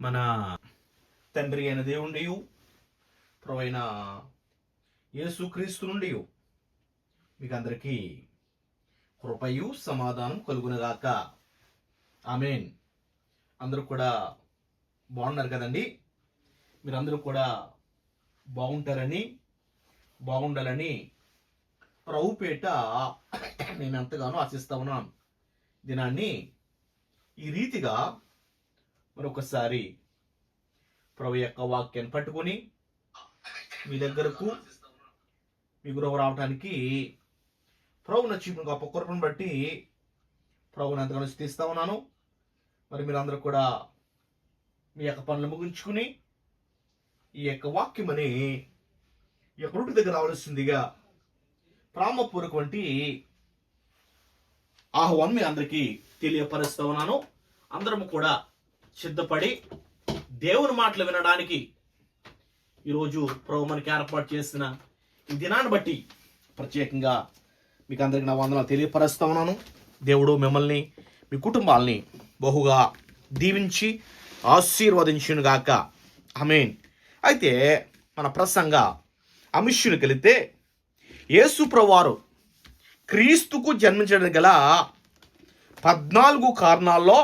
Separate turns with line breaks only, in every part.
మన తండ్రి అయిన దేవుండి ప్రవైన యేసుక్రీస్తు నుండి మీకు అందరికీ కృపయు సమాధానం కలుగునగాక. ఆమెన్. అందరూ కూడా బాగున్నారు కదండి? మీరందరూ కూడా బాగుంటారని బాగుండాలని ప్రభుపేట నేను ఎంతగానో ఆశిస్తా ఉన్నాను. దినాన్ని ఈ రీతిగా మరొకసారి ప్రభు యొక్క వాక్యాన్ని పట్టుకొని మీ దగ్గరకు మీ గురువు రావడానికి ప్రభుని నచ్చిన గొప్ప కృపను బట్టి ప్రభుని అంతగానో స్థిస్తా ఉన్నాను. మరి మీరందరూ కూడా మీ యొక్క పనులు ముగించుకుని ఈ యొక్క వాక్యమని ఈ యొక్క రూటి దగ్గర రావాల్సిందిగా ప్రామపూర్వకవంటి ఆహ్వాన్ మీ అందరికీ తెలియపరుస్తూ ఉన్నాను. అందరం కూడా సిద్ధపడి దేవుని మాటలు వినడానికి ఈరోజు ప్రభు మనకి ఏర్పాటు చేసిన ఈ దినాన్ని బట్టి ప్రత్యేకంగా మీకు అందరికి నా వందనాలు తెలియపరుస్తా ఉన్నాను. దేవుడు మిమ్మల్ని మీ కుటుంబాల్ని బహుగా దీవించి ఆశీర్వదించును గాక. అమీన్ అయితే మన ప్రసంగ అమిష్యుని వెళితే యేసు ప్రవారు క్రీస్తుకు జన్మించడానికి గల పద్నాలుగు కారణాల్లో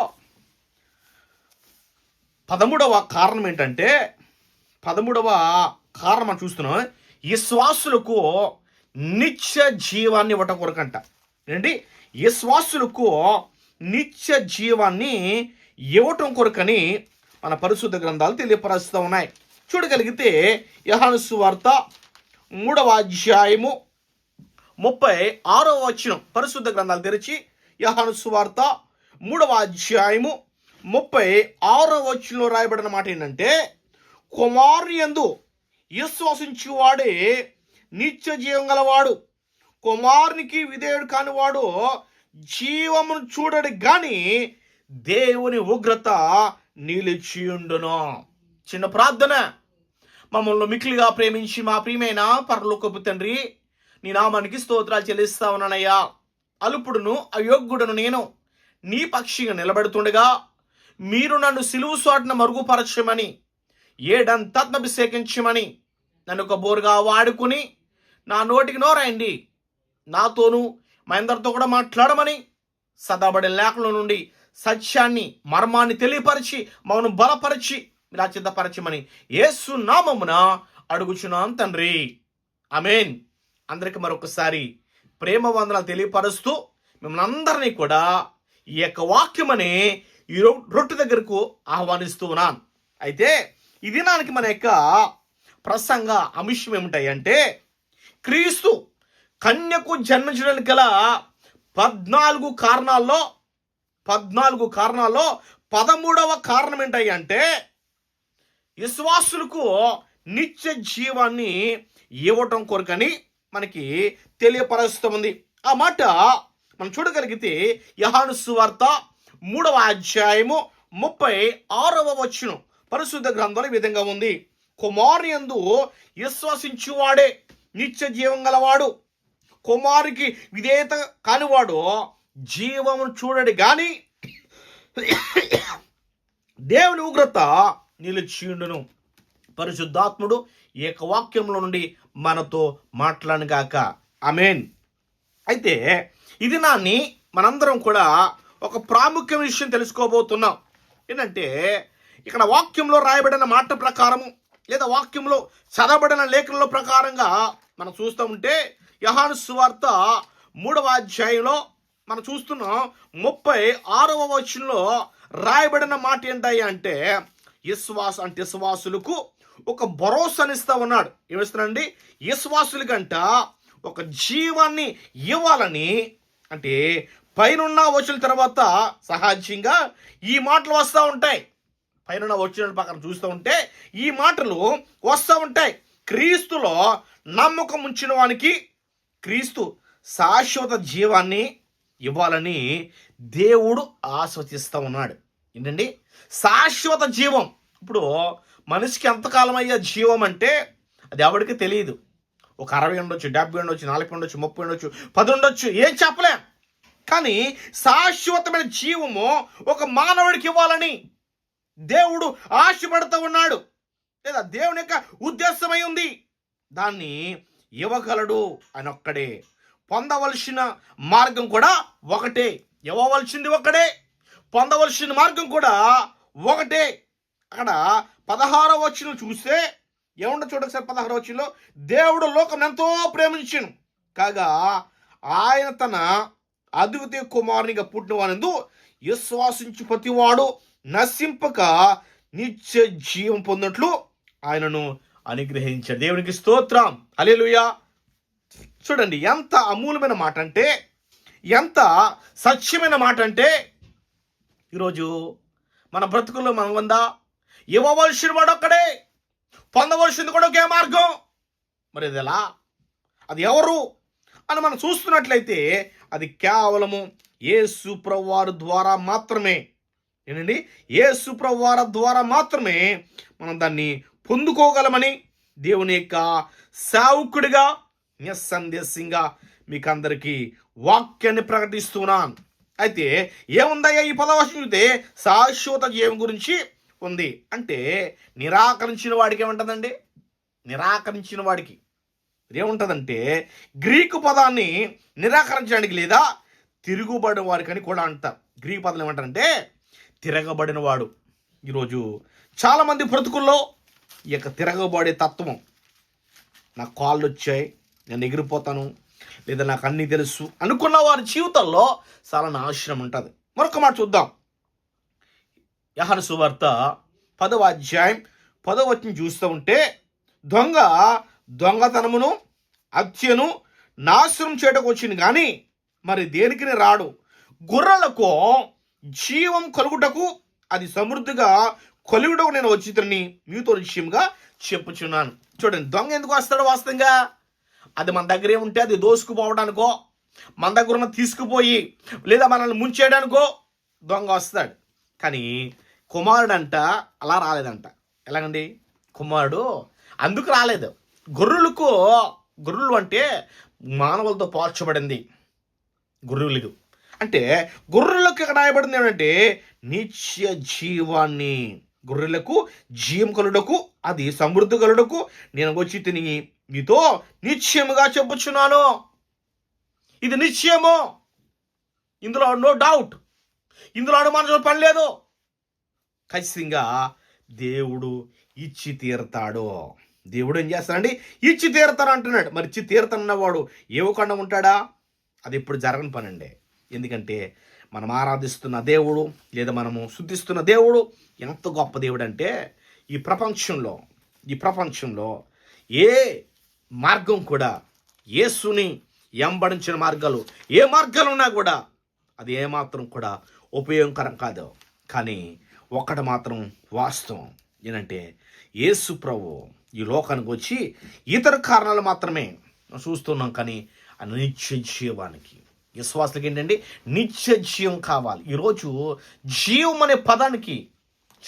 పదమూడవ కారణం ఏంటంటే పదమూడవ కారణం మనం చూస్తున్నాం. విశ్వాసులకు నిత్య జీవాన్ని ఇవ్వటం కొరకంట. ఏంటి? విశ్వాసులకు నిత్య జీవాన్ని ఇవ్వటం కొరకని మన పరిశుద్ధ గ్రంథాలు తెలియపరుస్తూ ఉన్నాయి. చూడగలిగితే యహానుసు వార్త మూడవ అధ్యాయము ముప్పై ఆరో వచనం పరిశుద్ధ గ్రంథాలు తెరిచి యహానుసు వార్త మూడవ అధ్యాయము ముప్పై ఆరో వచనంలో రాయబడిన మాట ఏంటంటే కుమారు యందు విశ్వసించువాడే నిత్య జీవం గలవాడు. కుమారునికి విధేయుడు కానివాడు జీవమును చూడడు కానీ దేవుని ఉగ్రత నిలిచియుండును. చిన్న ప్రార్థన. మమ్మల్ని మిక్కిలిగా ప్రేమించి మా ప్రియమైన పరలోకపు తండ్రి నీ నామానికి స్తోత్రాలు చెల్లిస్తా ఉన్నానయ్యా. అలుపుడును అయోగ్యుడును నేను. నీ పక్షిగా నిలబడుతుండగా మీరు నన్ను సిలువు సాటున మరుగుపరచమని ఏడంతత్నభిషేకించమని నన్ను ఒక బోరుగా వాడుకుని నా నోటికి నోరాయండి నాతోనూ మా అందరితో కూడా మాట్లాడమని సదాబడి లేఖల నుండి సత్యాన్ని మర్మాన్ని తెలియపరిచి మమ్మను బలపరిచి రాచితపరచమని ఏసు నామమున అడుగుచున్నాం తండ్రి. అమేన్ అందరికి మరొకసారి ప్రేమ వందనాలు తెలియపరుస్తూ మిమ్మల్ని అందరినీ కూడా ఈ యొక్క వాక్యమని ఈ రొ- రొట్టె దగ్గరకు ఆహ్వానిస్తూ ఉన్నాను అయితే ఈ దినానికి మన యొక్క ప్రసంగ అంశం ఏమిటాయంటే క్రీస్తు కన్యకు జన్మించడానికి గల పద్నాలుగు కారణాల్లో పద్నాలుగు కారణాల్లో పదమూడవ కారణం ఏంటంటే విశ్వాసులకు నిత్య జీవాన్ని ఇవ్వటం కొరకని మనకి తెలియపరుస్తుంది ఆ మాట మనం చూడగలిగితే యహాను సువార్త మూడవ అధ్యాయము ముప్పై ఆరవ వచ్చును పరిశుద్ధ గ్రంథంలో ఈ విధంగా ఉంది. కుమారుని యందు విశ్వసించువాడే నిత్య జీవం గలవాడు. కుమారుకి విధేయత కానివాడు జీవమును చూడడు కానీ దేవుని ఉగ్రత నిలిచియుండును. పరిశుద్ధాత్ముడు ఏకవాక్యంలో నుండి మనతో మాట్లాడగాక అమేన్ అయితే ఇది నాన్ని మనందరం కూడా ఒక ప్రాముఖ్యమైన విషయం తెలుసుకోబోతున్నాం. ఏంటంటే ఇక్కడ వాక్యంలో రాయబడిన మాట ప్రకారము లేదా వాక్యంలో చదవబడిన లేఖనంలో ప్రకారంగా మనం చూస్తూ ఉంటే యహాను సువార్త మూడవ అధ్యాయంలో మనం చూస్తున్నాం ముప్పై ఆరవ వచనంలో రాయబడిన మాట ఏంటయ్యా అంటే విశ్వాస అంటే విశ్వాసులకు ఒక భరోసానిస్తా ఉన్నాడు. ఏమిస్తున్నాడండి విశ్వాసులకంట ఒక జీవాన్ని ఇవ్వాలని అంటే పైనున్న వచ్చిన తర్వాత సహజంగా ఈ మాటలు వస్తూ ఉంటాయి. పైన వచ్చిన పక్కన చూస్తూ ఉంటే ఈ మాటలు వస్తూ ఉంటాయి. క్రీస్తులో నమ్మకం ఉంచిన వానికి క్రీస్తు శాశ్వత జీవాన్ని ఇవ్వాలని దేవుడు ఆస్వతిస్తూ ఉన్నాడు. ఏంటండి? శాశ్వత జీవం. ఇప్పుడు మనిషికి ఎంతకాలం అయ్యే జీవం అంటే అది ఎవరికి తెలియదు. ఒక అరవై ఉండొచ్చు డెబ్బై ఉండొచ్చు నలభై ఉండొచ్చు ముప్పై ఉండొచ్చు పది ఉండొచ్చు ఏం చెప్పలేం. కానీ శాశ్వతమైన జీవము ఒక మానవుడికి ఇవ్వాలని దేవుడు ఆశపడుతూ ఉన్నాడు. లేదా దేవుని యొక్క ఉద్దేశమై ఉంది. దాన్ని ఇవ్వగలడు అని ఒక్కడే పొందవలసిన మార్గం కూడా ఒకటే. ఇవ్వవలసింది ఒకడే పొందవలసిన మార్గం కూడా ఒకటే. అక్కడ పదహారవ వచ్చిన చూస్తే ఏముండ చూడండి సార్ పదహారవ వచ్చిలో దేవుడు లోకం ఎంతో ప్రేమించను కాగా ఆయన తన అద్వితీయ కుమారునిగా పుట్టిన వానందు విశ్వాసించు ప్రతివాడు నశింపక నిత్య జీవం పొందినట్లు ఆయనను అనుగ్రహించాడు. దేవునికి స్తోత్రం. అలేలుయా చూడండి ఎంత అమూల్యమైన మాట అంటే ఎంత సత్యమైన మాట అంటే ఈరోజు మన బ్రతుకుల్లో మనం ఉందా ఇవ్వవలసిన వాడు ఒక్కడే. పొందవలసింది కూడా ఒకే మార్గం. మరి అది ఎలా? అది ఎవరు? అని మనం చూస్తున్నట్లయితే అది కేవలము యేసు ప్రవారు ద్వారా మాత్రమే. ఏంటండి యేసు ప్రవార ద్వారా మాత్రమే మనం దాన్ని పొందుకోగలమని దేవుని యొక్క సావుకుడిగా నిస్సందేశంగా మీకు అందరికీ వాక్యాన్ని ప్రకటిస్తున్నాను. అయితే ఏముందయ్యా ఈ పదవశం చూస్తే? శాశ్వత జీవం గురించి ఉంది. అంటే నిరాకరించిన వాడికి ఏమంటుందండి? నిరాకరించిన వాడికి. ఏముంటుందంటే గ్రీకు పదాన్ని నిరాకరించడానికి లేదా తిరుగుబడిన వారికి అని కూడా అంటారు. గ్రీకు పదం ఏమంటారంటే తిరగబడిన వాడు ఈరోజు చాలామంది బ్రతుకుల్లో ఈ యొక్క తిరగబడే తత్వం నాకు కాళ్ళు వచ్చాయి నేను ఎగిరిపోతాను లేదా నాకు అన్నీ తెలుసు అనుకున్న వారి జీవితంలో చాలా నాశనం ఉంటుంది. మరొక మాట చూద్దాం. యహన సువార్త పదవ అధ్యాయం పదవచ్చిన చూస్తూ ఉంటే దొంగ దొంగతనమును హత్యను నాశనం చేయటకు వచ్చింది. కానీ మరి దేనికి రాడు? గుర్రలకు జీవం కలుగుటకు అది సమృద్ధిగా కొలుగుటకు నేను వచ్చితని మీతో విషయంగా చెప్పుచున్నాను. చూడండి దొంగ ఎందుకు వస్తాడు వాస్తవంగా? అది మన దగ్గరే ఉంటే అది దోసుకుపోవడానికో మన దగ్గర ఉన్న తీసుకుపోయి లేదా మనల్ని ముంచేయడానికో దొంగ వస్తాడు. కానీ కుమారుడంట అలా రాలేదంట. ఎలాగండి? కుమారుడు అందుకు రాలేదు. గొర్రెలకు గొర్రెలు అంటే మానవులతో పోల్చబడింది. గొర్రెలు అంటే గొర్రెలకు ఇక్కడ రాయబడింది ఏమంటే నిత్య జీవాన్ని. గొర్రెలకు జీవం కలుడకు అది సమృద్ధి కలుడకు నేను వచ్చి తిని మీతో నిశ్చయముగా చెప్పుచున్నాను. ఇది నిశ్చయము. ఇందులో నో డౌట్ ఇందులో అనుమానం పని లేదు. ఖచ్చితంగా దేవుడు ఇచ్చి తీరుతాడు. దేవుడు ఏం చేస్తాడండి? ఇచ్చి తీరతాను అంటున్నాడు. మరి ఇచ్చి తీరుతానన్నవాడు ఏవకుండా ఉంటాడా? అది ఇప్పుడు జరగని పని అండి ఎందుకంటే మనం ఆరాధిస్తున్న దేవుడు లేదా మనము శుద్ధిస్తున్న దేవుడు ఎంత గొప్ప దేవుడు అంటే ఈ ప్రపంచంలో ఈ ప్రపంచంలో ఏ మార్గం కూడా యేసుని ఎంబడించిన మార్గాలు ఏ మార్గాలు ఉన్నా కూడా అది ఏమాత్రం కూడా ఉపయోగకరం కాదు. కానీ ఒక్కటి మాత్రం వాస్తవం. ఏంటంటే యేసు ప్రభు ఈ లోకానికి వచ్చి ఇతర కారణాలు మాత్రమే చూస్తున్నాం కానీ ఆ నిత్య జీవానికి విశ్వాసులకి ఏంటంటే నిత్య జీవం కావాలి. ఈరోజు జీవం అనే పదానికి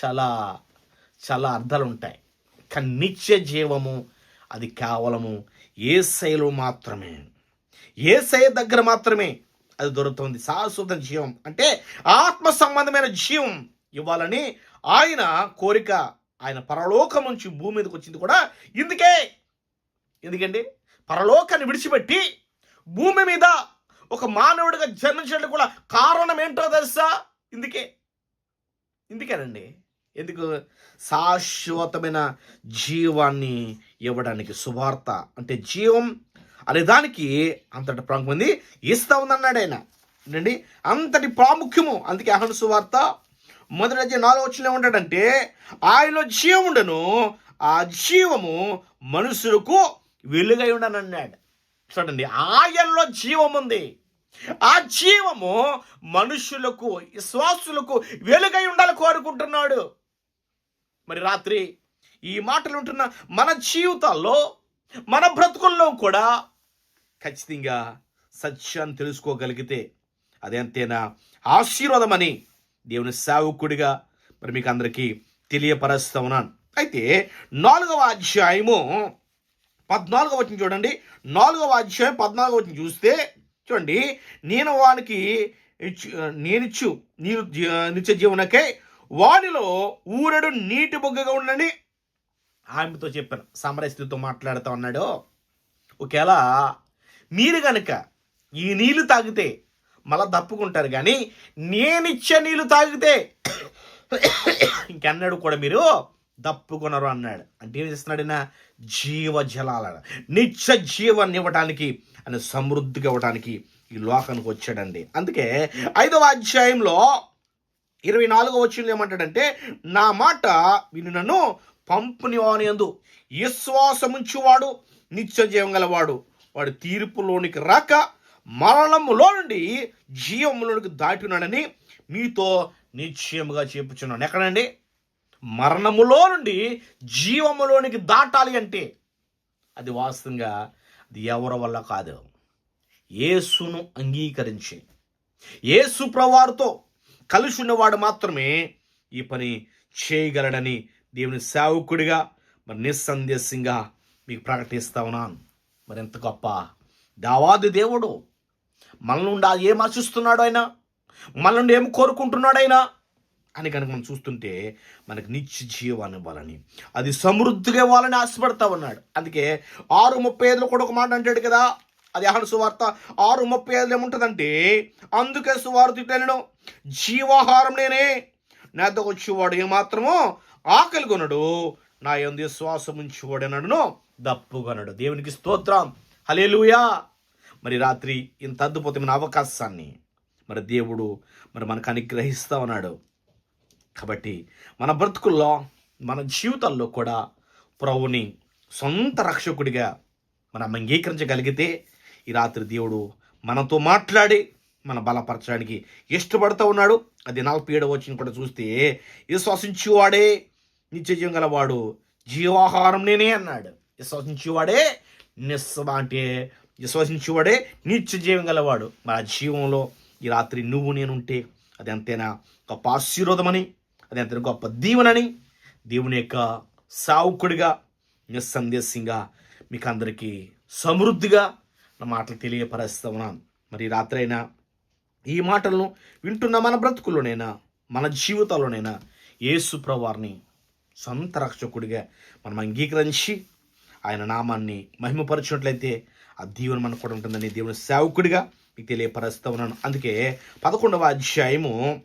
చాలా చాలా అర్థాలు ఉంటాయి. కానీ నిత్య జీవము అది కేవలము ఏ శైలు మాత్రమే. ఏ శైలి దగ్గర మాత్రమే అది దొరుకుతుంది. శాశ్వత జీవం. అంటే ఆత్మ సంబంధమైన జీవం ఇవ్వాలని ఆయన కోరిక ఆయన పరలోకం నుంచి భూమి మీదకి వచ్చింది కూడా ఇందుకే. ఎందుకండి? పరలోకాన్ని విడిచిపెట్టి భూమి మీద ఒక మానవుడిగా జన్మించడానికి కూడా కారణం ఏంటో తెలుసా? ఇందుకే. ఇందుకేనండి. ఎందుకు? శాశ్వతమైన జీవాన్ని ఇవ్వడానికి శుభార్త అంటే జీవం అనే దానికి అంతటి ప్రాముఖ్యం ఉంది ఇస్తా ఉందన్నాడు ఆయన. అంతటి ప్రాముఖ్యము. అందుకే అహను సువార్త. మొదటి అధ్యాయం నాలుగు వచ్చిన ఏమంటాడంటే ఆయనలో జీవం ఉండను ఆ జీవము మనుషులకు వెలుగై ఉండను అన్నాడు. చూడండి ఆయనలో జీవం ఉంది. ఆ జీవము మనుషులకు విశ్వాసులకు వెలుగై ఉండాలి కోరుకుంటున్నాడు. మరి రాత్రి ఈ మాటలు ఉంటున్న మన జీవితాల్లో మన బ్రతుకుల్లో కూడా ఖచ్చితంగా సత్యాన్ని తెలుసుకోగలిగితే అదెంతైనా? ఆశీర్వాదమని దేవుని సేవకుడిగా మరి మీకు అందరికీ తెలియపరుస్తూ ఉన్నాను అయితే నాలుగవ అధ్యాయము పద్నాలుగవ వచ్చిన చూడండి. నాలుగవ అధ్యాయం పద్నాలుగవ వచ్చిన చూస్తే చూడండి. నేను వానికి ఇచ్చు- నేనిచ్చు నీరు నిత్య జీవనకై వాడిలో ఊరడు నీటి బొగ్గగా ఉండని ఆమెతో చెప్పాను. సమరస్త్రితో మాట్లాడుతూ ఉన్నాడు. ఒకవేళ మీరు కనుక ఈ నీళ్ళు తాగితే మళ్ళా తప్పుకుంటారు. కానీ నేనిచ్చే నీళ్ళు తాగితే ఇంకెన్నడు కూడా మీరు దప్పుకొనరు అన్నాడు. అంటే ఏం చేస్తున్నాడు ఈయన? జీవ జలాల నిత్య జీవాన్ని ఇవ్వటానికి అని సమృద్ధిగా ఇవ్వటానికి ఈ లోకానికి వచ్చాడండి. అందుకే ఐదవ అధ్యాయంలో ఇరవై నాలుగో వచ్చింది ఏమంటాడంటే నా మాట విని నన్ను పంపుని వానియందు విశ్వాసముంచువాడు నిత్య జీవం గలవాడు. వాడు తీర్పులోనికి రాక మరణములో నుండి జీవములోనికి దాటినాడని మీతో నిశ్చయముగా చెప్పుచున్నాను. ఎక్కడండి? మరణములో నుండి జీవములోనికి దాటాలి అంటే అది వాస్తవంగా అది ఎవరి వల్ల కాదు. యేసును అంగీకరించి యేసు ప్రవారితో కలిసి ఉన్నవాడు మాత్రమే ఈ పని చేయగలడని దేవుని సేవకుడిగా మరి నిస్సందేశంగా మీకు ప్రకటిస్తా ఉన్నాను. మరి ఎంత గొప్ప దావాది దేవుడు మన నుండి ఏం ఆశిస్తున్నాడు ఆయన మన నుండి ఏం కోరుకుంటున్నాడు ఆయన అని కనుక మనం చూస్తుంటే మనకు నిత్య జీవాన్ని ఇవ్వాలని అది సమృద్ధిగా ఇవ్వాలని ఆశపడతా ఉన్నాడు. అందుకే ఆరు ముప్పై ఐదులో కూడా ఒక మాట అంటాడు కదా అది అహన సువార్త. ఆరు ముప్పై ఐదులో ఏముంటుందంటే అందుకే సువార్త నేను జీవాహారం నేనే. నాతో వచ్చేవాడు ఏమాత్రమో ఆకలి కొనడు నా ఎందు విశ్వాసం ఉంచేవాడనడును దప్పుకొనడు దేవునికి స్తోత్రం. హలేలుయా మరి రాత్రి ఇంత అద్భుతమైన అవకాశాన్ని మరి దేవుడు మరి మనకు అనుగ్రహిస్తా ఉన్నాడు. కాబట్టి మన బ్రతుకుల్లో మన జీవితాల్లో కూడా ప్రభుని సొంత రక్షకుడిగా మనం అంగీకరించగలిగితే ఈ రాత్రి దేవుడు మనతో మాట్లాడి మన బలపరచడానికి ఇష్టపడుతూ ఉన్నాడు. అది నలభై ఏడవ వచ్చిన కూడా చూస్తే విశ్వసించేవాడే నిత్య గలవాడు జీవాహారం నేనే అన్నాడు. విశ్వసించేవాడే నిస్స అంటే విశ్వసించేవాడే నిత్య జీవం గలవాడు. మన జీవంలో ఈ రాత్రి నువ్వు నేనుంటే అది ఎంతైనా గొప్ప ఆశీర్వాదమని అది ఎంతైనా గొప్ప దీవెనని దేవుని యొక్క సావుకుడిగా నిస్సందేశంగా మీకు అందరికీ సమృద్ధిగా నా మాటలు తెలియపరుస్తూ ఉన్నాను. మరి రాత్రైనా ఈ మాటలను వింటున్న మన బ్రతుకుల్లోనైనా మన జీవితాల్లోనైనా యేసు ప్రవారిని సొంత రక్షకుడిగా మనం అంగీకరించి ఆయన నామాన్ని మహిమపరిచినట్లయితే ఆ దీవెన మనకు కూడా ఉంటుందని దేవుని సేవకుడిగా మీకు తెలియపరుస్తూ ఉన్నాను. అందుకే పదకొండవ అధ్యాయము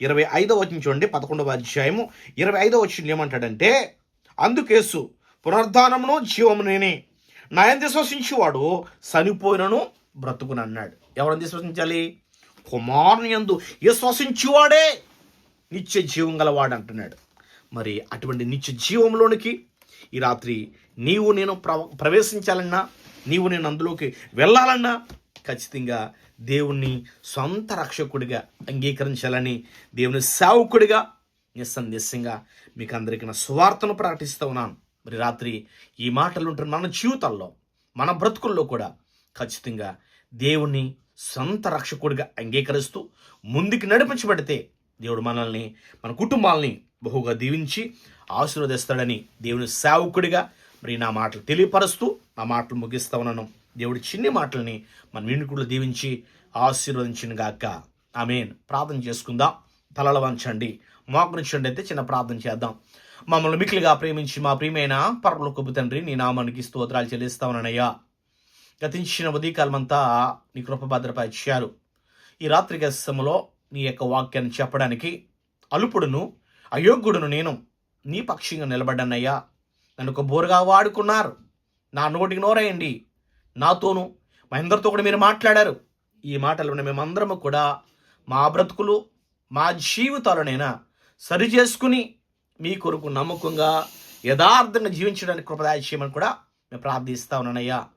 ఇరవై ఐదవ వచ్చిన చూడండి. పదకొండవ అధ్యాయము ఇరవై ఐదవ వచ్చిన ఏమంటాడంటే అందుకేసు పునర్ధానమును జీవము నేనే నా విశ్వసించేవాడు చనిపోయినను బ్రతుకుని అన్నాడు ఎవరిని విశ్వసించాలి? కుమారుని యందు విశ్వసించేవాడే నిత్య జీవం గలవాడు అంటున్నాడు. మరి అటువంటి నిత్య జీవంలోనికి ఈ రాత్రి నీవు నేను ప్ర ప్రవేశించాలన్నా నీవు నేను అందులోకి వెళ్ళాలన్నా ఖచ్చితంగా దేవుణ్ణి సొంత రక్షకుడిగా అంగీకరించాలని దేవుని సేవకుడిగా నిస్సందేశంగా మీకు అందరికీ నా సువార్తను ప్రకటిస్తూ ఉన్నాను. మరి రాత్రి ఈ మాటలు ఉంటున్న మన జీవితాల్లో మన బ్రతుకుల్లో కూడా ఖచ్చితంగా దేవుణ్ణి సొంత రక్షకుడిగా అంగీకరిస్తూ ముందుకు నడిపించబడితే దేవుడు మనల్ని మన కుటుంబాలని బహుగా దీవించి ఆశీర్వదిస్తాడని దేవుని సేవకుడిగా మరి నా మాటలు తెలియపరుస్తూ నా మాటలు ముగిస్తా ఉన్నాను. దేవుడి చిన్ని మాటల్ని మన వినుకులు దీవించి ఆశీర్వదించిన గాక ఆమెన్. ప్రార్థన చేసుకుందాం. తలల వంచండి. మోకరించండి అయితే చిన్న ప్రార్థన చేద్దాం. మమ్మల్ని మిక్కిలిగా ప్రేమించి మా ప్రియమైన పరలోకపు తండ్రి నీ నామానికి స్తోత్రాలు చెల్లిస్తామనయ్యా గతించిన ఉదయకాలమంతా నీ కృప భద్రపరిచారు ఈ రాత్రి గసములో నీ యొక్క వాక్యాన్ని చెప్పడానికి అలుపుడును అయోగ్యుడును నేను నీ పక్షంగా నిలబడ్డానయ్యా. నన్ను ఒక బోరుగా వాడుకున్నారు. నా నోటికి నోరేయండి. నాతోను మా అందరితో కూడా మీరు మాట్లాడారు. ఈ మాటలు మేమందరము కూడా మా బ్రతుకులు మా జీవితాలనైనా సరి చేసుకుని మీ కొరకు నమ్మకంగా యథార్థంగా జీవించడానికి కృపదాయ చేయమని కూడా మేము ప్రార్థిస్తా ఉన్నానయ్యా.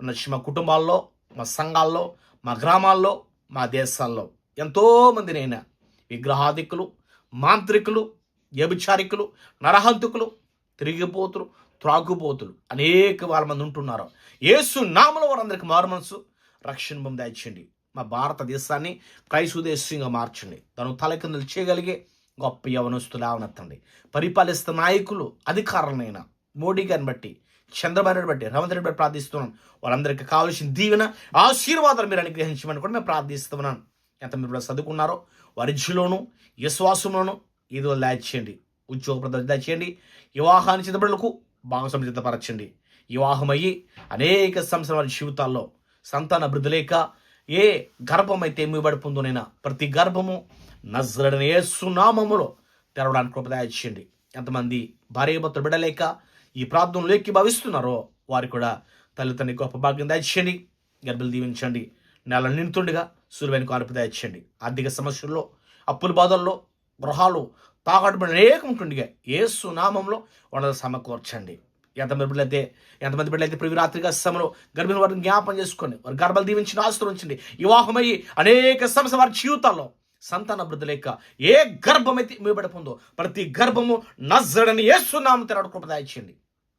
ఉన్న మా కుటుంబాల్లో మా సంఘాల్లో మా గ్రామాల్లో మా దేశాల్లో ఎంతోమందినైనా విగ్రహాధికులు మాంత్రికులు వ్యభిచారికులు నరహంతుకులు తిరిగిపోతులు త్రాగుపోతులు అనేక వాళ్ళ మంది ఉంటున్నారు. ఏసు నామల వారందరికి మారు మనసు రక్షణ బొమ్మ దయచండి. మా భారతదేశాన్ని క్రైస్తవ దేశంగా మార్చండి. తను తలకిందులు చేయగలిగే గొప్ప యవనస్తులు అవనెత్తండి పరిపాలిస్తున్న నాయకులు అధికారులైన మోడీ గారిని బట్టి చంద్రబాబు నాయుడు బట్టి రేవంత్ రెడ్డి బట్టి ప్రార్థిస్తున్నాను వాళ్ళందరికీ కావాల్సిన దీవెన ఆశీర్వాదాలు మీరు అనుగ్రహించమని కూడా మేము ప్రార్థిస్తున్నాను ఎంత మీరు కూడా చదువుకున్నారో వారి విద్యలోను విశ్వాసంలోను ఈదో దయచేయండి ఉద్యోగ ప్రదర్శన దయచేయండి వివాహాన్ని చిత్తబడులకు భాగస్వామి సిద్ధపరచండి. వివాహమయ్యి అనేక సంవత్సరాల వారి జీవితాల్లో సంతాన అభివృద్ధి లేక ఏ గర్భమైతే అయితే పొందునైనా ప్రతి గర్భము నజరడని సునామములో తెరవడానికి కృప దయచేయండి ఎంతమంది భార్య భర్తలు బిడలేక ఈ ప్రార్థనలోకి భావిస్తున్నారో వారు కూడా తల్లిదండ్రి గొప్ప భాగ్యం దయచేయండి గర్భలు దీవించండి. నెల నిండుతుండగా సులువైన కానుపు దయచేయండి ఆర్థిక సమస్యల్లో అప్పుల బాధల్లో గృహాలు తాకట్టుబడి అనేకముంటుండగా ఏ సునామంలో వాళ్ళని సమకూర్చండి. ఎంతమంది బిడ్డలైతే ఎంతమంది బిడ్డలైతే ఇప్పుడు ఈ రాత్రిగా సమలో గర్భిణి వారిని జ్ఞాపం చేసుకొని వారి గర్భాలు దీవించిన ఆశ్రయించండి వివాహమయ్యి అనేక సమస్య వారి జీవితాల్లో సంతాన అభివృద్ధి లేక ఏ గర్భమైతే మీబడిపోందో ప్రతి గర్భము నజరని ఏ తెరడు కృప దాయించండి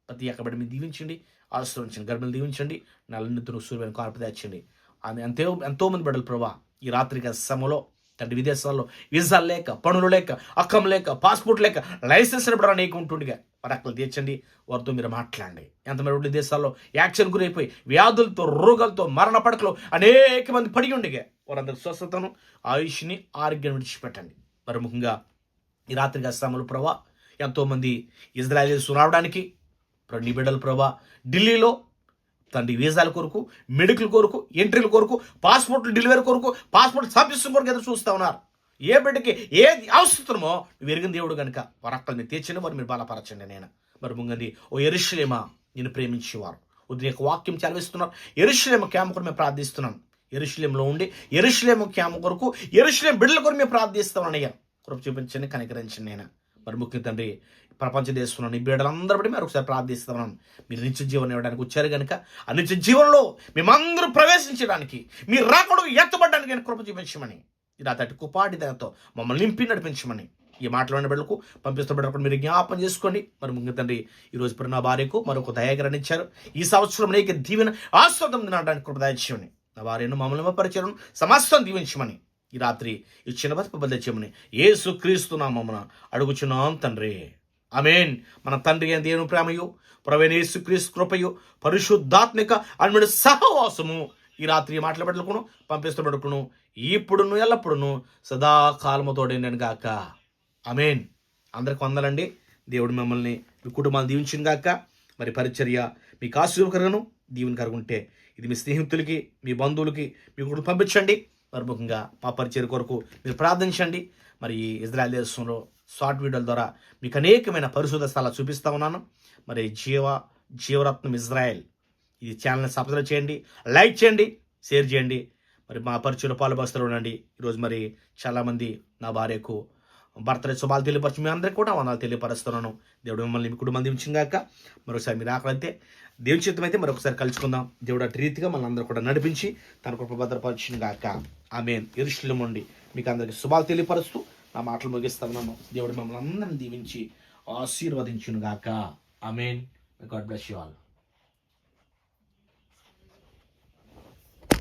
ప్రతి ఎక్కడ బిడ్డ మీరు దీవించండి ఆశ్రయించండి గర్భిణి దీవించండి నల్లనిద్దును సూర్యుని కార్పదాయించండి అని ఎంతో ఎంతో మంది బిడ్డలు ప్రభా ఈ రాత్రిగా సమలో తండ్రి విదేశాల్లో వీసా లేక పనులు లేక అక్కం లేక పాస్పోర్ట్ లేక లైసెన్స్ కూడా నీకు ఉంటుండగా వారి తీర్చండి వారితో మీరు మాట్లాడండి. ఎంతమంది రెండు దేశాల్లో యాక్షన్ గురైపోయి వ్యాధులతో రోగాలతో మరణ పడకలు అనేక మంది పడి ఉండగా వారందరి స్వస్థతను ఆయుష్ని ఆరోగ్యం విడిచిపెట్టండి. మరి ముఖ్యంగా ఈ రాత్రిగా సమయంలో ప్రభా ఎంతోమంది ఇజ్రాయల్ రావడానికి ఇప్పుడు నీ బిడ్డలు ప్రభా ఢిల్లీలో తండ్రి వీసాల కొరకు మెడికల్ కొరకు ఎంట్రీల కొరకు పాస్పోర్ట్ డెలివరీ కొరకు పాస్పోర్ట్ సర్వీస్ కొరకు ఎదురు చూస్తూ ఉన్నారు. ఏ బిడ్డకి ఏది అవసరమో నువ్వు దేవుడు కనుక వారక్కల్ని తీర్చండి వారు మీరు బలపరచండి నేను. మరి ముంగంది ఓ ఎరుషులేమా నేను ప్రేమించేవారు. ఉదయం యొక్క వాక్యం చదివిస్తున్నారు. ఎరుషులేమ క్యాంప్ కొరకు మేము ప్రార్థిస్తున్నాను ఎరుషులేంలో ఉండి ఎరుషులేమ క్యాంప్ కొరకు ఎరుషులేం బిడ్డల కొరకు మేము ప్రార్థిస్తామని అయ్యా కృప చూపించండి కనికరించండి నేను. మరి ముఖ్య తండ్రి ప్రపంచ దేశంలో నీ బిడ్డలందరూ బట్టి మీరు ఒకసారి ప్రార్థిస్తున్నాను మీరు నిత్య జీవనం ఇవ్వడానికి వచ్చారు కనుక ఆ నిత్య జీవనంలో మేమందరూ ప్రవేశించడానికి మీరు రాకూడదు ఎత్తబడ్డానికి నేను కృప చూపించమని ఇలా తటి కుపాటి దానితో మమ్మల్ని నింపి నడిపించమని ఈ మాట్లాడిన బిడ్డలకు పంపిస్తున్న మీరు జ్ఞాపం చేసుకోండి. మరి ముందు తండ్రి ఈ రోజు ఇప్పుడు నా భార్యకు మరొక దయాగరణ ఇచ్చారు. ఈ సంవత్సరం నీకు దీవెన ఆస్వాదం తినడానికి కృప దయచేయమని నా భార్యను మమ్మల్ని పరిచయం సమస్తం దీవించమని ఈ రాత్రి ఈ చిన్న బతుకు తెచ్చమని ఏసు క్రీస్తు నామమున అడుగుచున్నాం తండ్రి. అమేన్ మన తండ్రి అయిన దేవుని ప్రేమయు ప్రవీణ యేసు కృపయు పరిశుద్ధాత్మిక అన్ముడి సహవాసము ఈ రాత్రి మాట్లాడబడుకును పంపిస్తబడుకును ఇప్పుడును ఎల్లప్పుడును సదాకాలముతోడే నేను గాక. అమేన్ అందరికి వందలండి. దేవుడు మిమ్మల్ని మీ కుటుంబాన్ని దీవించిన గాక. మరి పరిచర్య మీకు ఆశీర్వకరను దీవుని కరుగుంటే ఇది మీ స్నేహితులకి మీ బంధువులకి మీ కుటుంబం పంపించండి. మరి ముఖ్యంగా మా పరిచయ కొరకు మీరు ప్రార్థించండి. మరి ఇజ్రాయల్ దేశంలో షార్ట్ వీడియోల ద్వారా మీకు అనేకమైన పరిశుద్ధ స్థలాలు చూపిస్తా ఉన్నాను. మరి జీవ జీవరత్నం ఇజ్రాయెల్. ఈ ఛానల్ని సబ్స్క్రైబ్ చేయండి లైక్ చేయండి షేర్ చేయండి. మరి మా పరిచయంలో పాలుబస్తులు ఉండండి. ఈరోజు మరి చాలామంది నా భార్యకు భర్తలే శుభాలు తెలియపరచు మీ అందరికీ కూడా వందలు తెలియపరుస్తున్నాను. దేవుడు మిమ్మల్ని మీ కుటుంబం దీవించిందాక మరొకసారి మీరు ఆకలితే దేవుని చిత్తమైతే మరొకసారి కలుసుకుందాం. దేవుడు అటు రీతిగా మన అందరూ కూడా నడిపించి తన కృప భద్రపరిచిన గాక ఆమె ఇరుషులం ఉండి మీకు అందరికీ శుభాలు తెలియపరుస్తూ ఆ మాటలు ముగిస్తున్నాను దేవుడు మమ్మల్ని అందరిని దీవించి ఆశీర్వదించునుగాక. I mean God bless you all